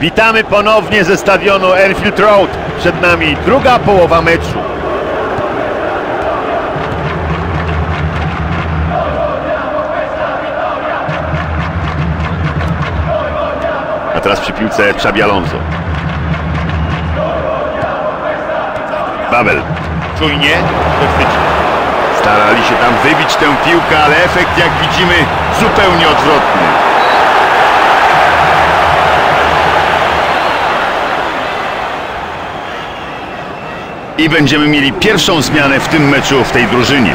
Witamy ponownie ze stadionu Enfield Road. Przed nami druga połowa meczu. A teraz przy piłce Xabi Alonso. Babel. Czujnie, chwyci. Starali się tam wybić tę piłkę, ale efekt jak widzimy zupełnie odwrotny. I będziemy mieli pierwszą zmianę w tym meczu w tej drużynie.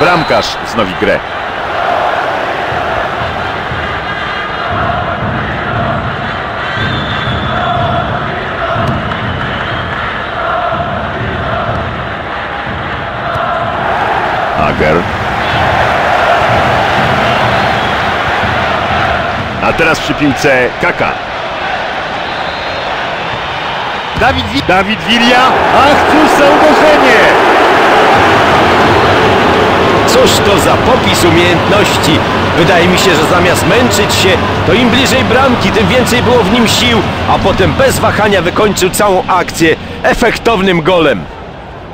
Bramkarz wznowi grę. Ager. Teraz przy piłce Kaka. Dawid, Wi Dawid Wilia. Ach, cóż za uderzenie! Cóż to za popis umiejętności. Wydaje mi się, że zamiast męczyć się, to im bliżej bramki, tym więcej było w nim sił, a potem bez wahania wykończył całą akcję efektownym golem.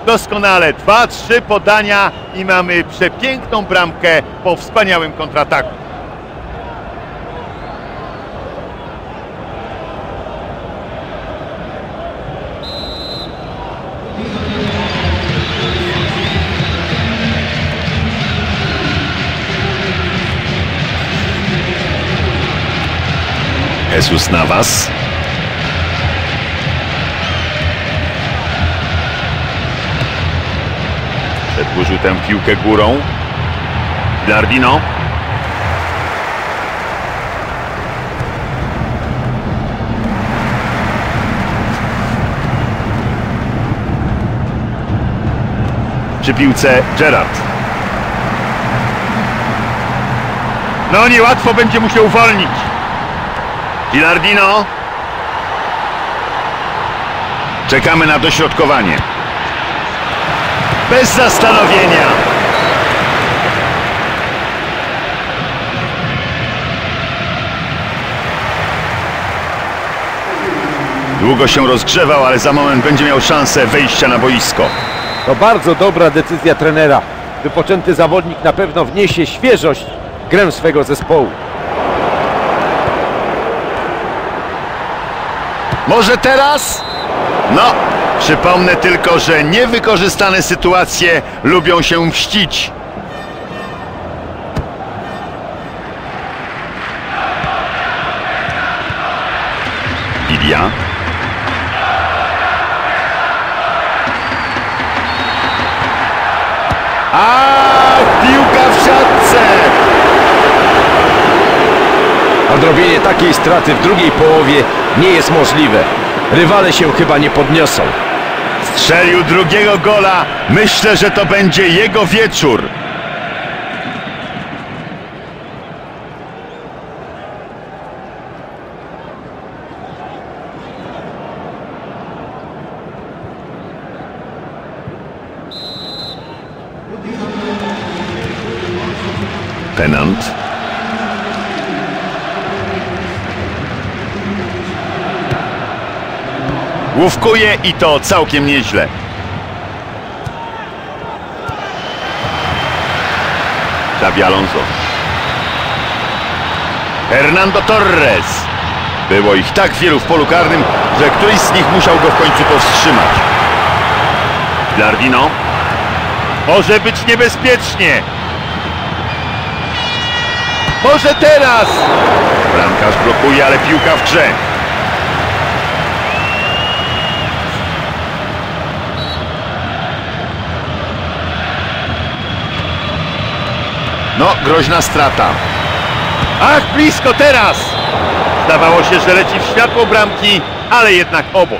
Doskonale. Dwa, trzy podania i mamy przepiękną bramkę po wspaniałym kontrataku. Jesus Navas. Przedłużył tę piłkę górą. Gilardino. Przy piłce Gerard. No niełatwo będzie mu się uwolnić. Gilardino. Czekamy na dośrodkowanie. Bez zastanowienia. Długo się rozgrzewał, ale za moment będzie miał szansę wejścia na boisko. To bardzo dobra decyzja trenera. Wypoczęty zawodnik na pewno wniesie świeżość grę swego zespołu. Może teraz? No, przypomnę tylko, że niewykorzystane sytuacje lubią się mścić. Ilia. A piłka w siatce! Odrobienie takiej straty w drugiej połowie nie jest możliwe. Rywale się chyba nie podniosą. Strzelił drugiego gola. Myślę, że to będzie jego wieczór. Łówkuje i to całkiem nieźle. Xabi Alonso. Hernando Torres. Było ich tak wielu w polu karnym, że któryś z nich musiał go w końcu powstrzymać. Gilardino. Może być niebezpiecznie. Może teraz! Bramkarz blokuje, ale piłka w grze. No, groźna strata. Ach, blisko teraz! Zdawało się, że leci w światło bramki, ale jednak obok.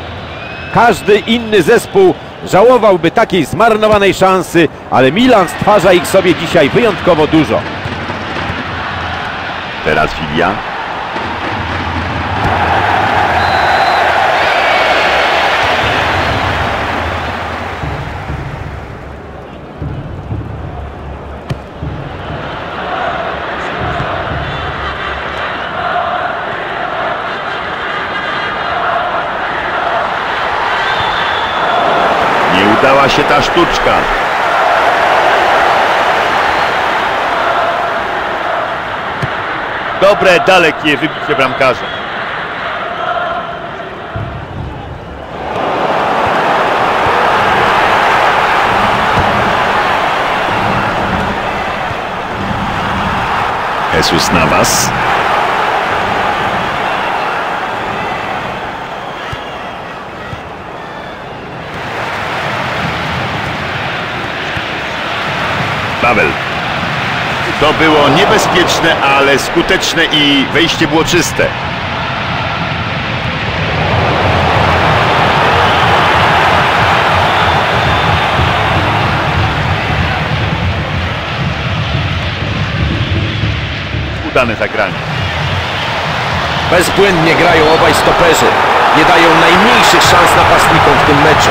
Każdy inny zespół żałowałby takiej zmarnowanej szansy, ale Milan stwarza ich sobie dzisiaj wyjątkowo dużo. Teraz Filia. Ta sztuczka. Dobre, dalekie wybicie bramkarza. Jesus Navas. Paweł. To było niebezpieczne, ale skuteczne i wejście było czyste. Udane zagranie. Bezbłędnie grają obaj stoperzy. Nie dają najmniejszych szans napastnikom w tym meczu.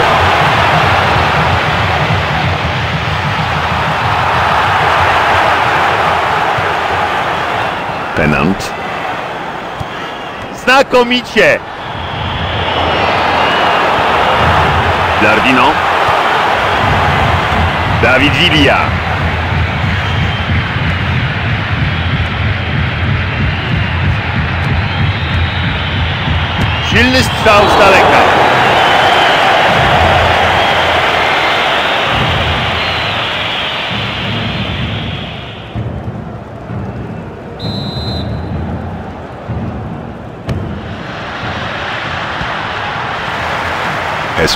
Penant. Znakomicie! Lardino. Dawid Villa. Silny strzał z daleka.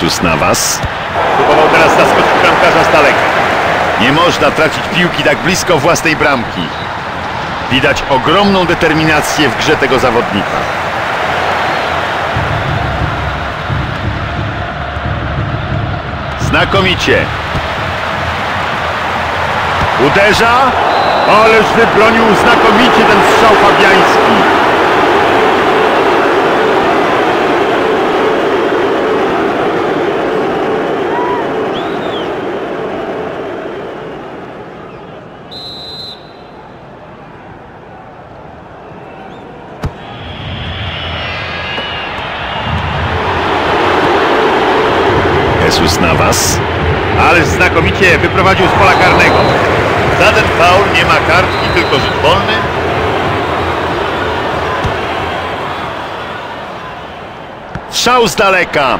Jesus Navas. Próbował teraz zaskoczyć bramkarza z daleka. Nie można tracić piłki tak blisko własnej bramki. Widać ogromną determinację w grze tego zawodnika. Znakomicie. Uderza, ależ wybronił znakomicie ten strzał Fabiański. Jesus Navas. Ależ znakomicie wyprowadził z pola karnego. Za ten faul nie ma kartki, tylko rzut wolny. Strzał z daleka.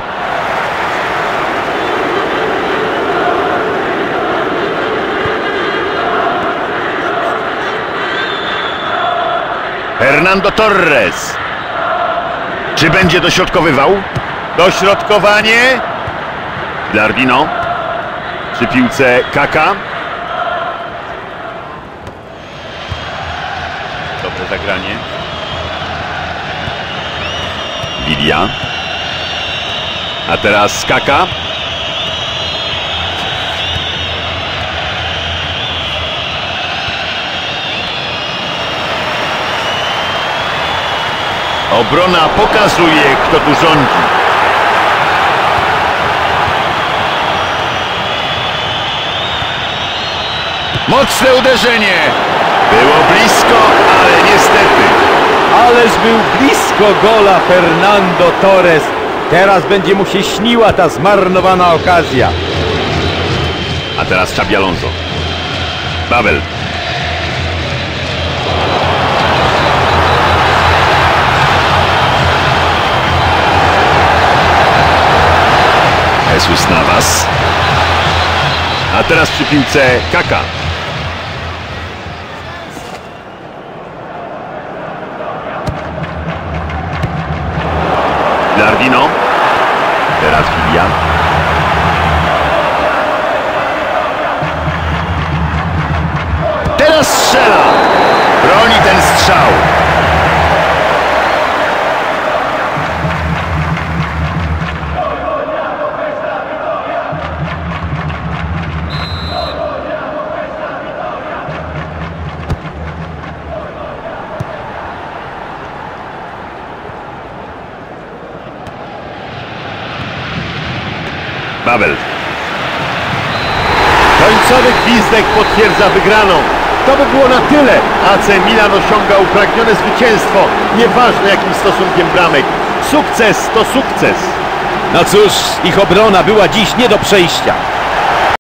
Hernando Torres. Czy będzie dośrodkowywał? Dośrodkowanie. Lardino. Przy piłce Kaka. Dobre zagranie. Lidia. A teraz Kaka. Obrona pokazuje, kto tu rządzi. Mocne uderzenie. Było blisko, ale niestety. Ależ był blisko gola Fernando Torres. Teraz będzie mu się śniła ta zmarnowana okazja. A teraz Xabi Alonso. Babel. Jesus Navas. A teraz przy piłce Kaka. Babel. Końcowy gwizdek potwierdza wygraną. To by było na tyle. AC Milan osiąga upragnione zwycięstwo. Nieważne jakim stosunkiem bramek. Sukces to sukces. No cóż, ich obrona była dziś nie do przejścia.